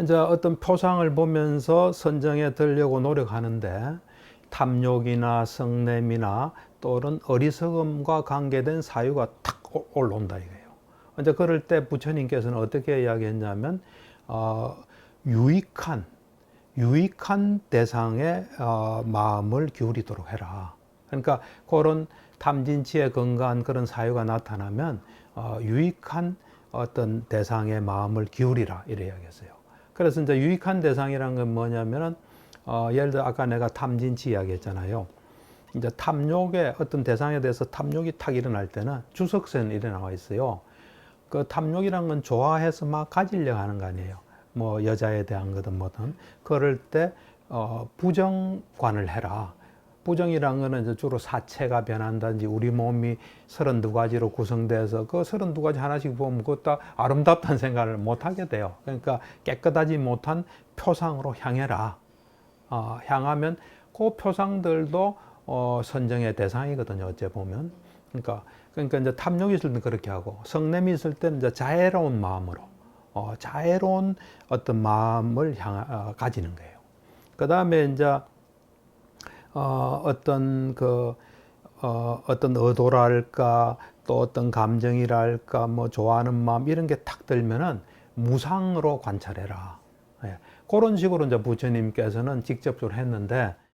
이제 어떤 표상을 보면서 선정에 들려고 노력하는데 탐욕이나 성냄이나 또는 어리석음과 관계된 사유가 탁 올- 올라온다 이거예요. 이제 그럴 때 부처님께서는 어떻게 이야기했냐면 어, 유익한 유익한 대상에 어, 마음을 기울이도록 해라. 그러니까 그런 탐진치에 건강한 그런 사유가 나타나면 어, 유익한 어떤 대상에 마음을 기울이라 이래 이야기했어요. 그래서 이제 유익한 대상이란 건 뭐냐면은 어, 예를 들어 아까 내가 탐진치 이야기했잖아요. 이제 탐욕의 어떤 대상에 대해서 탐욕이 탁 일어날 때는 주석선 이래 나와 있어요. 그 탐욕이란 건 좋아해서 막 가지려고 하는 거 아니에요. 뭐 여자에 대한 거든 뭐든 그럴 때 어, 부정관을 해라. 부정이란 거는 이제 주로 사체가 변한다든지 우리 몸이 32가지로 구성돼서 그 32가지 하나씩 보면 그것 다 아름답다는 생각을 못 하게 돼요. 그러니까 깨끗하지 못한 표상으로 향해라. 어, 향하면 그 표상들도 어, 선정의 대상이거든요. 어째 보면. 그러니까 그러니까 이제 탐욕이 있을 때는 그렇게 하고 성냄이 있을 때는 이제 자애로운 마음으로 어, 자애로운 어떤 마음을 향 어, 가지는 거예요. 그 다음에 이제 어, 어떤 그 어, 어떤 의도랄까 또 어떤 감정이랄까 뭐 좋아하는 마음 이런 게 탁 들면은 무상으로 관찰해라. 예. 그런 식으로 이제 부처님께서는 직접적으로 했는데